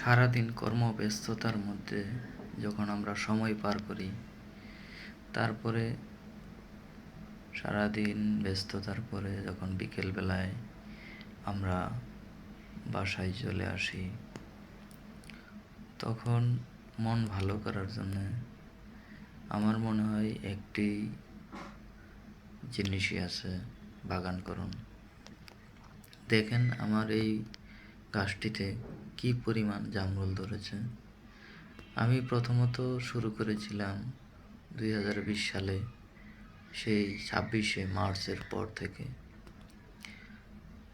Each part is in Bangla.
সারাদিন কর্মব্যস্ততার মধ্যে যখন আমরা সময় পার করি, তারপরে সারাদিন ব্যস্ততার পরে যখন বিকেলবেলায় আমরা বাসায় চলে আসি, তখন মন ভালো করার জন্য আমার মনে হয় একটি জিনিসই আছে বাগান করুন। দেখেন আমার এই গাছটিতে কি পরিমাণ জামরুল ধরেছে? আমি প্রথমত শুরু করেছিলাম দুই হাজার বিশ সালে, সেই ছাব্বিশে মার্চের পর থেকে।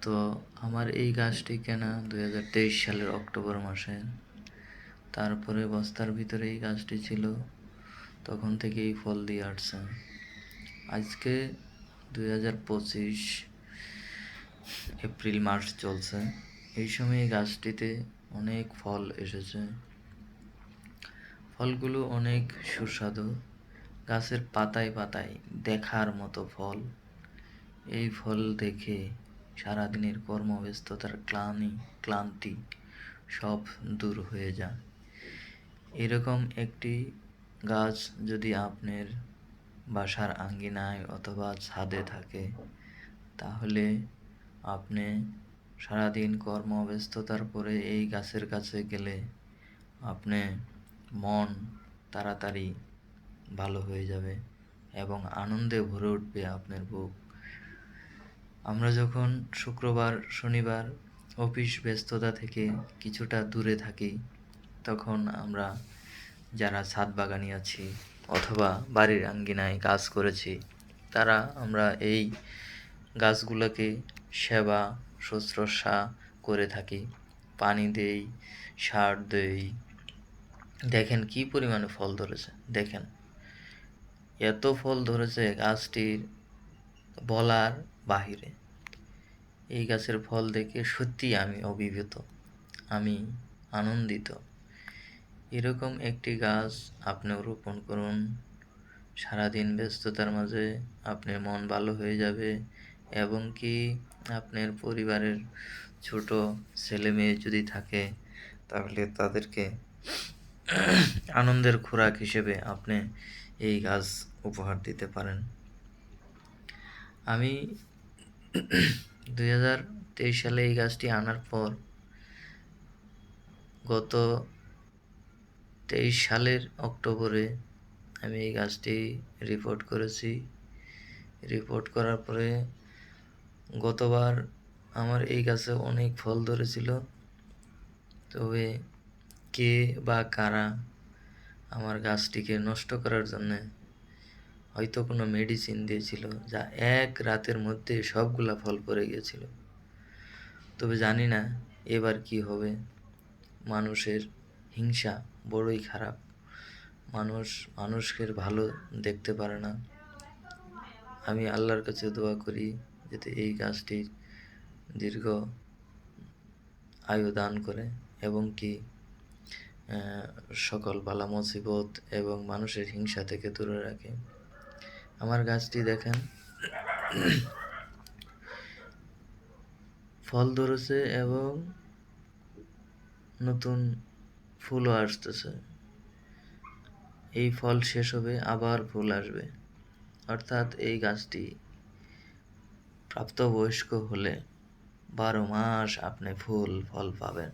তো আমার এই গাছটি কেনা দুই হাজার তেইশ সালের অক্টোবর মাসে। তারপরে বস্তার ভিতরে এই গাছটি ছিল, তখন থেকেই ফল দিয়ে আসছে। আজকে দুই হাজার পঁচিশ এপ্রিল মার্চ চলছে। এই সময় এই গাছটিতে অনেক ফল এসেছে। ফলগুলো অনেক সুস্বাদু। গাছের পাতায় পাতায় দেখার মতো ফল। এই ফল দেখে সারাদিনের কর্মব্যস্ততার ক্লানি, ক্লান্তি সব দূর হয়ে যায়। এরকম একটি গাছ যদি আপনার বাসার আঙ্গিনায় অথবা ছাদে থাকে, তাহলে আপনি সারাদিন কর্মব্যস্ততার পরে এই গাছের কাছে গেলে আপনি মন তাড়াতাড়ি ভালো হয়ে যাবে এবং আনন্দে ভরে উঠবে আপনার বুক। আমরা যখন শুক্রবার, শনিবার অফিস ব্যস্ততা থেকে কিছুটা দূরে থাকি, তখন আমরা যারা ছাদ বাগানি আছি অথবা বাড়ির আঙ্গিনায় কাজ করেছি, তারা আমরা এই গাছগুলোকে সেবা শুশ্রূষা করে থাকি। পানি দেই, সার দেই। দেখেন কি পরিমাণে ফল ধরেছে, দেখেন। এত ফল ধরেছে গাছটির বলার বাহিরে। এই গাছের ফল দেখে সত্যি আমি অভিভূত, আমি আনন্দিত। এরকম একটি গাছ আপনিও রোপণ করুন। সারাদিন ব্যস্ততার মাঝে আপনার মন ভালো হয়ে যাবে এবং কি আপনার পরিবারের ছোট ছেলে মেয়ে যদি থাকে, তাহলে তাদেরকে আনন্দের খোরাক হিসেবে আপনি এই গাছ উপহার দিতে পারেন। আমি দুই হাজার তেইশ সালে এই গাছটি আনার পর গত তেইশ সালের অক্টোবরে আমি এই গাছটি রিপোর্ট করেছি। রিপোর্ট করার পরে গতবার আমার এই গাছে অনেক ফল ধরেছিল। তবে কে বা কারা আমার গাছটিকে নষ্ট করার জন্যে হয়তো কোনো মেডিসিন দিয়েছিল, যা এক রাতের মধ্যে সবগুলা ফল পড়ে গিয়েছিল। তবে জানি না এবার কি হবে। মানুষের হিংসা বড়ই খারাপ। মানুষ, মানুষকে ভালো দেখতে পারে না। আমি আল্লাহর কাছে দোয়া করি যাতে এই গাছটির দীর্ঘ আয়ু দান করে এবং কি সকল বালা মুসিবত এবং মানুষের হিংসা থেকে দূরে রাখে। আমার গাছটি দেখেন, ফল ধরেছে এবং নতুন ফুলও আসতেছে। এই ফল শেষ হবে, আবার ফুল আসবে। অর্থাৎ এই গাছটি প্রাপ্তবয়স্ক হলে বারো মাস আপনি ফুল ফল পাবেন।